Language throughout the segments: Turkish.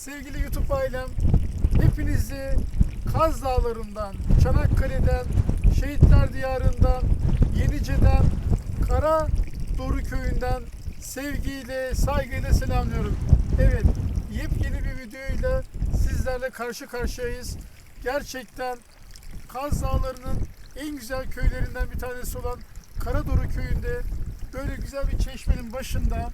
Sevgili YouTube ailem, hepinizi Kaz Dağları'ndan, Çanakkale'den, Şehitler Diyarı'ndan, Yenice'den, Kara Doğru Köyü'nden sevgiyle, saygıyla selamlıyorum. Evet, yepyeni bir videoyla sizlerle karşı karşıyayız. Gerçekten Kaz Dağları'nın en güzel köylerinden bir tanesi olan Karadoru Köyü'nde böyle güzel bir çeşmenin başında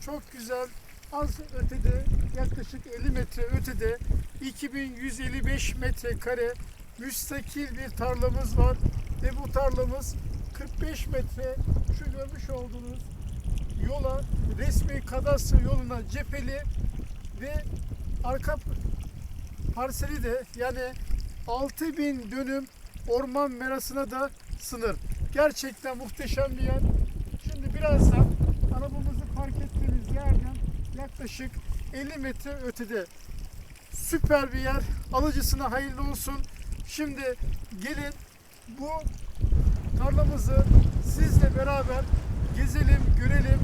çok güzel az ötede yaklaşık 50 metre ötede 2155 metrekare müstakil bir tarlamız var ve bu tarlamız 45 metre şu görmüş olduğunuz yola resmi kadastro yoluna cepheli ve arka parseli de yani 6000 dönüm orman merasına da sınır. Gerçekten muhteşem bir yer. Şimdi birazdan arabamızı park ettiğimiz yerden yaklaşık 50 metre ötede süper bir yer. Alıcısına hayırlı olsun. Şimdi gelin bu tarlamızı sizle beraber gezelim, görelim.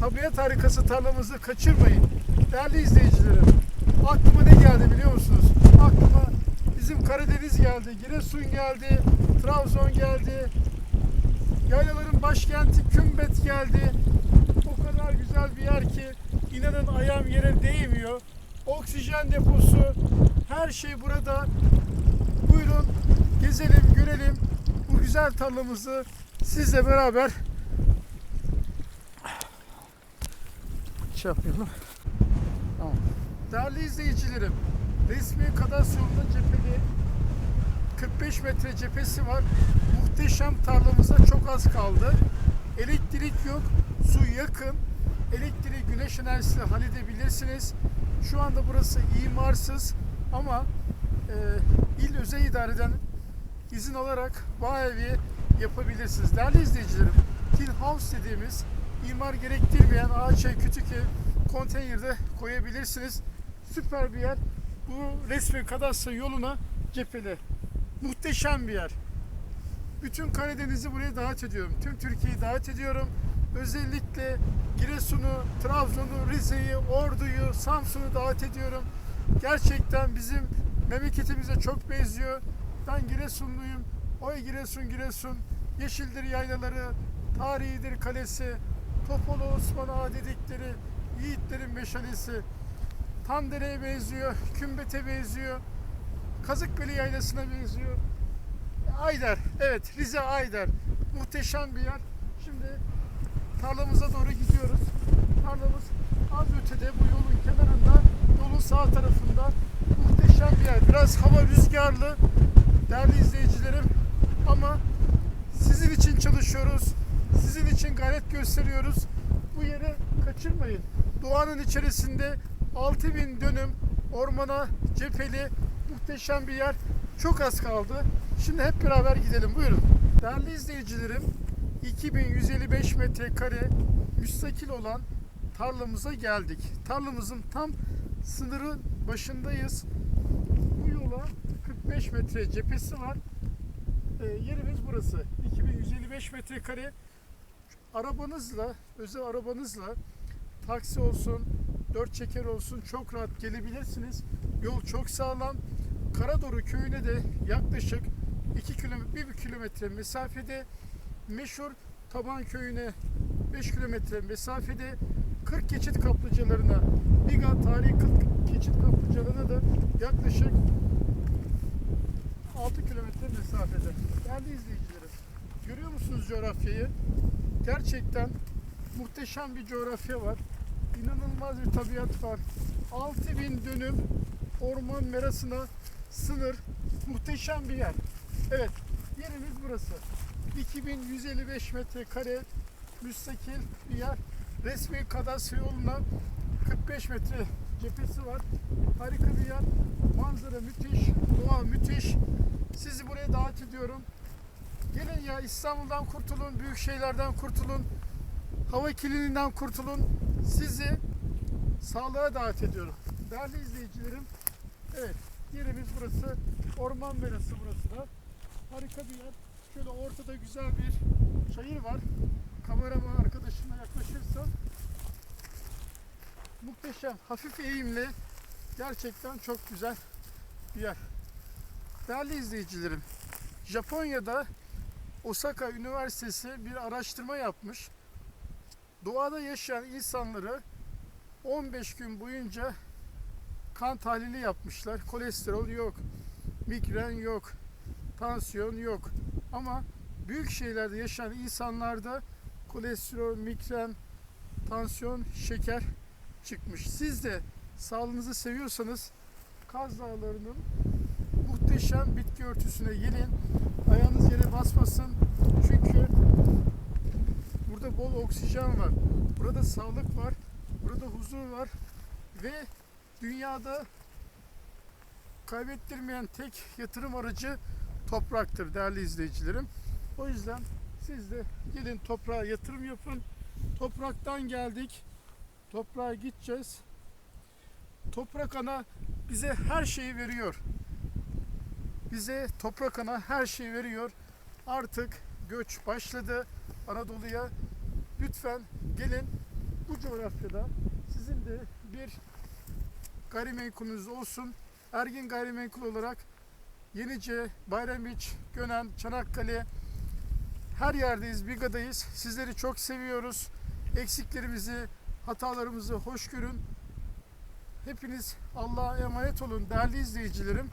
Tabiat harikası tarlamızı kaçırmayın. Değerli izleyicilerim, aklıma ne geldi biliyor musunuz? Aklıma bizim Karadeniz geldi, Giresun geldi, Trabzon geldi, yaylaların başkenti Kümbet geldi. O kadar güzel bir yer ki inanın ayağım yere değmiyor. Oksijen deposu, her şey burada. Buyurun gezelim, görelim bu güzel tarlamızı sizle beraber şey yapmayalım. Tamam. Değerli izleyicilerim, resmi kadastromda cepheli 45 metre cephesi var. Muhteşem tarlamıza çok az kaldı. Elektrik yok, su yakın. Elektriği güneş enerjisiyle halledebilirsiniz. Şu anda burası imarsız ama e, il özel idareden izin alarak bağ evi yapabilirsiniz. Değerli izleyicilerim, tin house dediğimiz imar gerektirmeyen ağaç kütük konteynerde koyabilirsiniz. Süper bir yer. Bu resmi kadastro yoluna cepheli. Muhteşem bir yer. Bütün Karadeniz'i buraya davet ediyorum. Tüm Türkiye'yi davet ediyorum. Özellikle Giresun'u, Trabzon'u, Rize'yi, Ordu'yu, Samsun'u davet ediyorum. Gerçekten bizim memleketimize çok benziyor. Ben Giresunluyum. Oy Giresun, Giresun. Yeşildir yaylaları, tarihidir kalesi. Topolu Osman Ağa dedikleri yiğitlerin meşalesi. Tandere'ye benziyor, Kümbet'e benziyor. Kazıkbeli Yaylası'na benziyor. Ayder, evet Rize Ayder. Muhteşem bir yer. Şimdi tarlamıza doğru gidiyoruz. Tarlamız az ötede bu yolun kenarında, yolun sağ tarafında. Muhteşem bir yer. Biraz hava rüzgarlı değerli izleyicilerim. Ama sizin için çalışıyoruz. Sizin için gayret gösteriyoruz. Bu yeri kaçırmayın. Doğanın içerisinde 6000 dönüm ormana cepheli muhteşem bir yer. Çok az kaldı. Şimdi hep beraber gidelim. Buyurun. Değerli izleyicilerim, 2155 metrekare müstakil olan tarlamıza geldik. Tarlamızın tam sınırı başındayız. Bu yola 45 metre cephesi var. Ee, yerimiz burası. 2155 metrekare. Arabanızla, özel arabanızla taksi olsun, dört çeker olsun çok rahat gelebilirsiniz. Yol çok sağlam. Karadoru köyüne de yaklaşık 2 kilometre, 1 kilometre mesafede meşhur Taban köyüne 5 kilometre mesafede 40 geçit kaplıcalarına Biga tarihi 40 geçit kaplıcalarına da yaklaşık 6 kilometre mesafede. Değerli izleyicilerim, görüyor musunuz coğrafyayı? Gerçekten muhteşem bir coğrafya var. İnanılmaz bir tabiat var. 6000 dönüm orman merasına sınır. Muhteşem bir yer. Evet, yerimiz burası. 2155 metrekare müstakil bir yer. Resmi kadastro yoluna 45 metre cephesi var. Harika bir yer. Manzara müthiş, doğa müthiş. Sizi buraya davet ediyorum. Gelin ya İstanbul'dan kurtulun, büyük şeylerden kurtulun. Hava kirliliğinden kurtulun. Sizi sağlığa davet ediyorum. Değerli izleyicilerim, evet yerimiz burası. Orman merası burası da. Harika bir yer. Şöyle ortada güzel bir çayır var. Kameraman arkadaşına yaklaşırsa muhteşem, hafif eğimli, Gerçekten çok güzel bir yer. Değerli izleyicilerim, Japonya'da Osaka Üniversitesi bir araştırma yapmış. Doğada yaşayan insanları 15 gün boyunca kan tahlili yapmışlar. Kolesterol yok, migren yok, tansiyon yok. Ama büyük şehirlerde yaşayan insanlarda kolesterol, migren, tansiyon, şeker çıkmış. Siz de sağlığınızı seviyorsanız Kaz Dağları'nın muhteşem bitki örtüsüne gelin. Ayağınız yere basmasın. Çünkü burada bol oksijen var. Burada sağlık var. Burada huzur var. Ve dünyada kaybettirmeyen tek yatırım aracı topraktır değerli izleyicilerim. O yüzden siz de gelin toprağa yatırım yapın. Topraktan geldik. Toprağa gideceğiz. Toprak ana bize her şeyi veriyor. Bize toprak ana her şeyi veriyor. Artık göç başladı Anadolu'ya. Lütfen gelin bu coğrafyada sizin de bir gayrimenkulünüz olsun. Ergin Gayrimenkul olarak Yenice, Bayramiç, Gönen, Çanakkale her yerdeyiz, Biga'dayız. Sizleri çok seviyoruz. Eksiklerimizi, hatalarımızı hoş görün. Hepiniz Allah'a emanet olun değerli izleyicilerim.